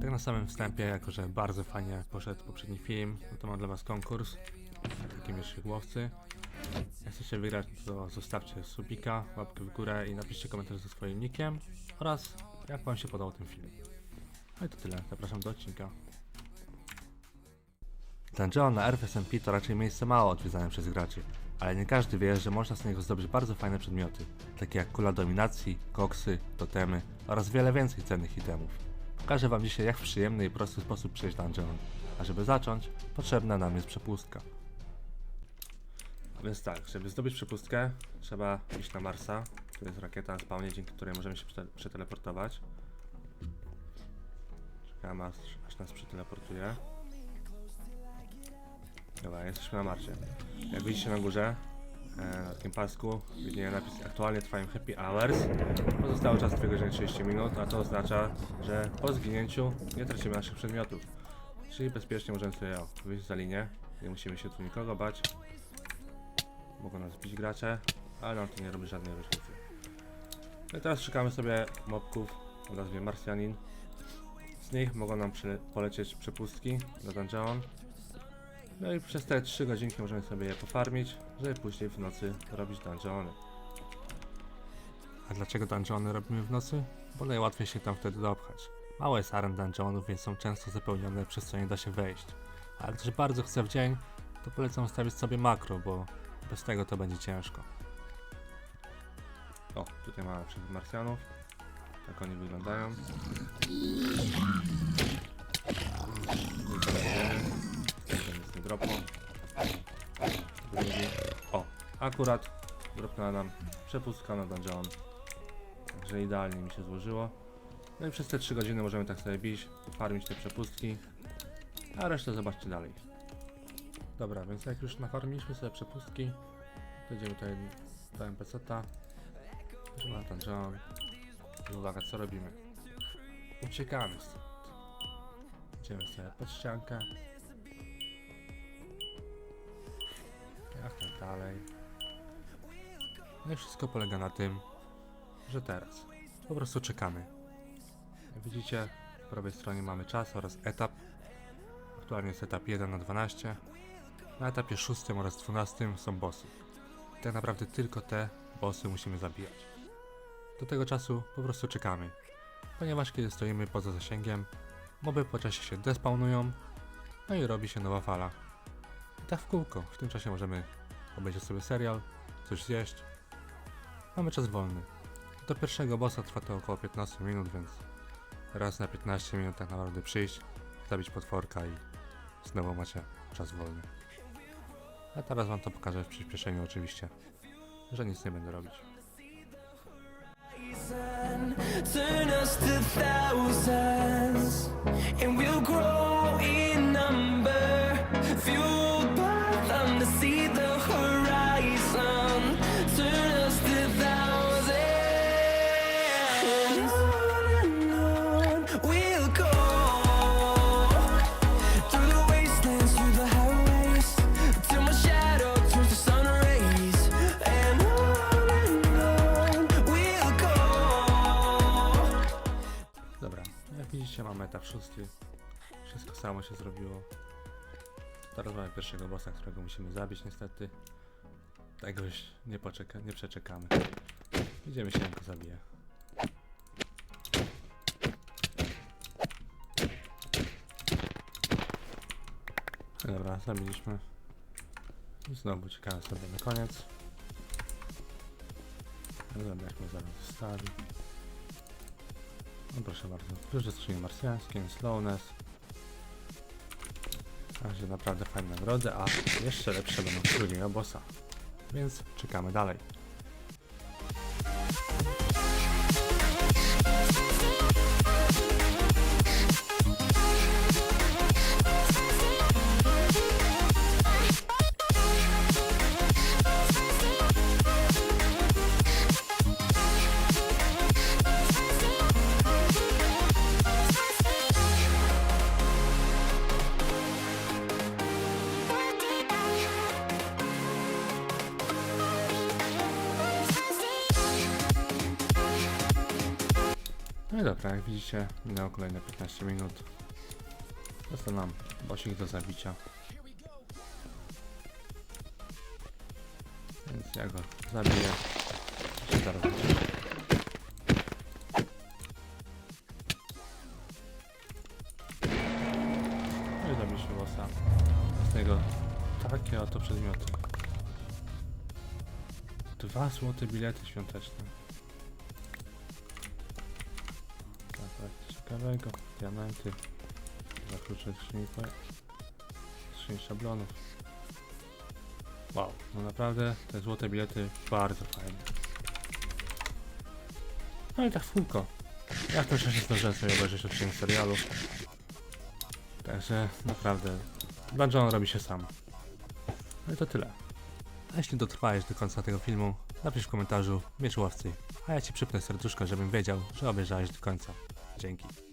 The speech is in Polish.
Tak na samym wstępie, jako że bardzo fajnie poszedł poprzedni film, no to mam dla was konkurs. Takie mieszkigłowcy. Jak chcecie wygrać, to zostawcie subika, łapkę w górę i napiszcie komentarz ze swoim nickiem oraz jak wam się podobał ten film. No i to tyle, zapraszam do odcinka. Dungeon na RFSMP to raczej miejsce mało odwiedzane przez graczy, ale nie każdy wie, że można z niego zdobyć bardzo fajne przedmioty, takie jak kula dominacji, koksy, totemy oraz wiele więcej cennych itemów. Pokażę wam dzisiaj jak w przyjemny i prosty sposób przejść dungeon, a żeby zacząć, potrzebna nam jest przepustka. A więc tak, żeby zdobyć przepustkę, trzeba iść na Marsa, to jest rakieta na spawnie, dzięki której możemy się przete- przeteleportować. Czekamy aż, aż nas przeteleportuje. Dobra, jesteśmy na Marsie. Jak widzicie na górze, na takim pasku, widnieje napis aktualnie trwają happy hours. Pozostało czas 2 godziny 30 minut, a to oznacza, że po zginięciu nie tracimy naszych przedmiotów. Czyli bezpiecznie możemy sobie wyjść za linię, nie musimy się tu nikogo bać. Mogą nas bić gracze, ale nam to nie robi żadnej różnicy. No i teraz szukamy sobie mobków o nazwie Marsjanin. Z nich mogą nam polecieć przepustki do dungeon. No i przez te 3 godzinki możemy sobie je pofarmić, żeby później w nocy robić dungeony. A dlaczego dungeony robimy w nocy? Bo najłatwiej się tam wtedy dopchać. Mało jest aren dungeonów, więc są często zapełnione, przez co nie da się wejść. Ale też bardzo chcę w dzień, to polecam stawić sobie makro, bo bez tego to będzie ciężko. O, tutaj mamy przed Marsjanów. Tak oni wyglądają. Jest nie dropnął. Drugi. O, akurat dropnęła nam przepustka na dungeon. Także idealnie mi się złożyło. No i przez te 3 godziny możemy tak sobie bić, farmić te przepustki, a resztę zobaczcie dalej. Dobra, więc jak już nafarmiliśmy sobie przepustki, to idziemy tutaj do NPC-ta. Na dungeon. I uwaga, co robimy? Uciekamy stąd. Idziemy sobie pod ściankę. Jak tak dalej. No i wszystko polega na tym, że teraz po prostu czekamy. Jak widzicie, po prawej stronie mamy czas oraz etap. Aktualnie jest etap 1 na 12. Na etapie 6 oraz 12 są bossy. Tak naprawdę tylko te bossy musimy zabijać. Do tego czasu po prostu czekamy, ponieważ kiedy stoimy poza zasięgiem, moby po czasie się despawnują, no i robi się nowa fala. Tak w kółko, w tym czasie możemy obejrzeć sobie serial, coś zjeść. Mamy czas wolny. Do pierwszego bossa trwa to około 15 minut, więc raz na 15 minut tak naprawdę przyjść, zabić potworka i znowu macie czas wolny. A teraz wam to pokażę w przyspieszeniu oczywiście, że nic nie będę robić. Turn us to thousands, and we'll etap szósty. Wszystko samo się zrobiło. Teraz mamy pierwszego bossa, którego musimy zabić niestety. Tego już nie, poczeka, nie przeczekamy. Idziemy się go zabije. Dobra, zabiliśmy. Znowu czekamy sobie na koniec. Zobaczmy zaraz zostawi. No proszę bardzo, klucz do skrzyni marsjańskiej, slowness. Także naprawdę fajne nagrody, a jeszcze lepsze będą drugiego bossa. Więc czekamy dalej. No i dobra, jak widzicie, minęło kolejne 15 minut. Został nam bosik do zabicia. Więc ja go zabiję. No i zabiję bossa. Z niego takie oto przedmioty. Dwa złote bilety świąteczne. Ciekawego. Diamenty. Dwa klucze skrzyni, skrzyni szablonów. Wow, no naprawdę te złote bilety bardzo fajne. No i tak w kółko. Ja też jeszcze zdążyłem sobie obejrzeć odcinek serialu. Także naprawdę Dungeon robi się sam. No i to tyle. A jeśli dotrwałeś do końca tego filmu, napisz w komentarzu miecz łowcy, a ja ci przypnę serduszko, żebym wiedział, że obejrzałeś do końca. Dzięki.